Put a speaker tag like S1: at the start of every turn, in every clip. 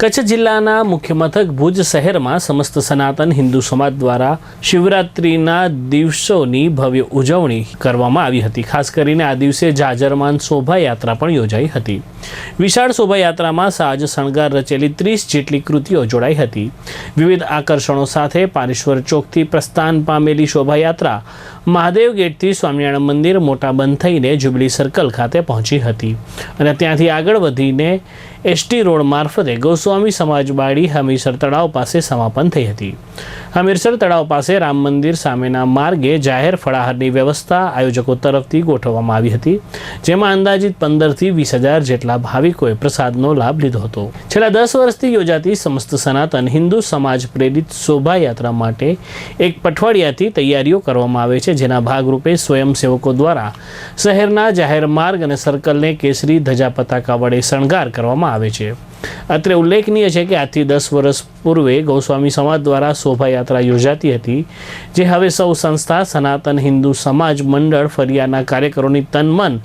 S1: કચ્છ જિલ્લાના મુખ્ય મથક ભુજ શહેરમાં સમસ્ત સનાતન હિન્દુ સમાજ દ્વારા શિવરાત્રિના દિવસોની ભવ્ય ઉજવણી કરવામાં આવી હતી. ખાસ કરીને આ દિવસે જાજરમાન શોભાયાત્રા પણ યોજાઈ હતી. વિશાળ શોભાયાત્રામાં સાજ, શણગાર રચેલી ત્રીસ જેટલી કૃતિઓ જોડાઈ હતી. વિવિધ આકર્ષણો સાથે પાનેશ્વર ચોકથી પ્રસ્થાન પામેલી શોભાયાત્રા, મહાદેવ ગેટથી સ્વામિનારાયણ મંદિર મોટા બંધ થઈને જુબલી સર્કલ ખાતે પહોંચી હતી. અને ત્યાંથી આગળ વધીને એસટી રોડ મારફતે ગોસ્વામી સમાજવાડી હમીરસર તળાવ પાસે સમાપન થઈ હતી. હમીરસર તળાવ પાસે રામ મંદિર સામેના માર્ગે જાહેર ફળાહારની વ્યવસ્થા આયોજકો તરફથી ગોઠવવામાં આવી હતી, જેમાં અંદાજિત પંદરથી વીસ હજાર જેટલા ભાવિકોએ પ્રસાદનો લાભ લીધો હતો. છેલ્લા દસ વર્ષથી યોજાતી સમસ્ત સનાતન હિન્દુ સમાજ પ્રેરિત શોભાયાત્રા માટે એક પઠવાડિયાથી તૈયારીઓ કરવામાં આવે છે, જેના ભાગરૂપે સ્વયંસેવકો દ્વારા શહેરના જાહેર માર્ગ અને સર્કલને કેસરી ધજા પતાકા વડે શણગાર કરવામાં આવે છે. અત્રે ઉલ્લેખનીય છે કે આજથી દસ વર્ષ પૂર્વે ગૌસ્વામી સમાજ દ્વારા શોભાયાત્રા યોજાતી હતી, જે હવે સૌ સંસ્થા, સનાતન હિન્દુ સમાજ મંડળ ફરિયાના કાર્યકરોની તન મન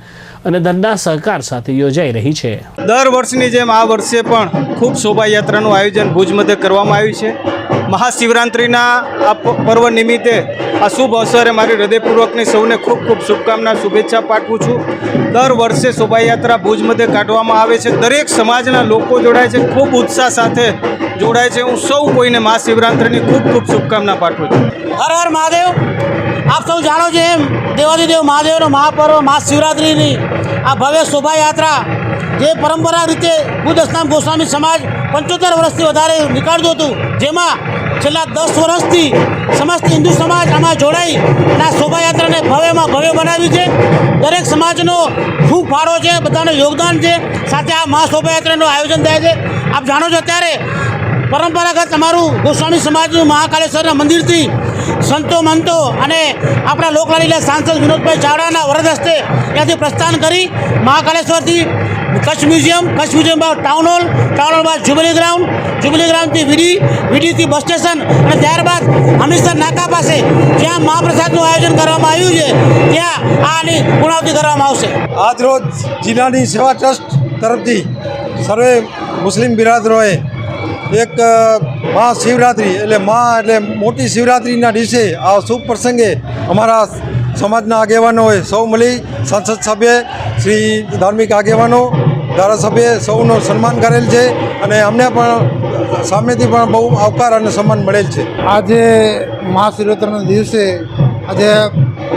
S1: અને ધનના સહકાર સાથે યોજાઈ રહી છે.
S2: દર વર્ષની જેમ આ વર્ષે પણ ખૂબ શોભાયાત્રાનું આયોજન ભુજ મધ્યે કરવામાં આવ્યું છે. મહાશિવરાત્રિના આ પર્વ નિમિત્તે આ શુભ અવસરે મારી હૃદયપૂર્વકની સૌને ખૂબ ખૂબ શુભકામના, શુભેચ્છા પાઠવું છું. દર વર્ષે શોભાયાત્રા ભુજ મધ્યે કાઢવામાં આવે છે. દરેક સમાજના લોકો જોડાય છે. ખૂબ ઉત્સાહ સાથે જોડાય છે. હું સૌ કોઈને મહાશિવરાત્રિની ખૂબ ખૂબ શુભકામના પાઠવું છું.
S3: હર હર મહાદેવ. આપ સૌ જાણો છો એમ, દેવાદિદેવ મહાદેવનો મહાપર્વ મહાશિવરાત્રિની આ ભવ્ય શોભાયાત્રા જે પરંપરા રીતે બુદ્ધ સ્નામ ગોસ્વામી સમાજ પંચોતેર વર્ષથી વધારે નીકાળતું હતું, જેમાં છેલ્લા દસ વર્ષથી સમસ્ત હિન્દુ સમાજ આમાં જોડાઈ અને આ શોભાયાત્રાને ભવ્યમાં ભવ્ય બનાવી છે. દરેક સમાજનો ખૂબ ફાળો છે, બધાનું યોગદાન છે. સાથે આ મહાશોભાયાત્રાનું આયોજન થાય છે. આપ જાણો છો ત્યારે પરંપરાગત અમારું ગોસ્વામી સમાજનું મહાકાલેશ્વરના મંદિરથી સંતો મંતો અને આપણા લોકલાલીલા સાંસદ વિનોદભાઈ ચાવડાના વરદ હસ્તે ત્યાંથી પ્રસ્થાન કરી મહાકાલેશ્વરથી કચ્છ મ્યુઝિયમ કચ્છ મ્યુઝિયમ બાદ ટાઉન હોલ ટાઉન હોલ બાદ જ્યુબિલી ગ્રાઉન્ડ જ્યુબિલી ગ્રાઉન્ડથી વીડી, વીડીથી બસ સ્ટેશન અને ત્યારબાદ હમીરસર નાકા પાસે જ્યાં મહાપ્રસાદનું આયોજન કરવામાં આવ્યું છે, ત્યાં આની પૂર્ણાવતિ કરવામાં આવશે.
S4: આજરોજ જિલ્લાની સેવા ટ્રસ્ટ તરફથી સર્વે મુસ્લિમ બિરાદરોએ એક મહાશિવરાત્રિ, એટલે મહા એટલે મોટી શિવરાત્રિના દિવસે આ શુભ પ્રસંગે અમારા સમાજના આગેવાનોએ સૌ મળી, સંસદ સભ્ય, શ્રી ધાર્મિક આગેવાનો, ધારાસભ્ય, સૌનું સન્માન કરેલ છે અને અમને પણ સામેથી પણ બહુ આવકાર અને સન્માન મળેલ છે.
S5: આજે મહાશિવરાત્રિના દિવસે આજે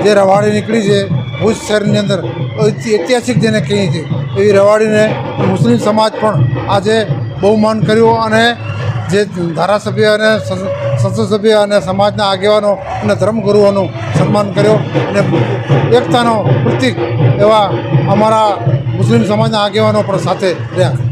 S5: જે રવાડી નીકળી છે, ભુજ શહેરની અંદર ઐતિહાસિક જેને કહીએ છીએ, એવી રવાડીને મુસ્લિમ સમાજ પણ આજે બહુમાન કર્યું અને જે ધારાસભ્ય અને સંસ- સંસદ સભ્ય અને સમાજના આગેવાનો અને ધર્મગુરુઓનું સન્માન કર્યો અને એકતાનો પ્રતીક એવા અમારા મુસ્લિમ સમાજના આગેવાનો પણ સાથે રહ્યા.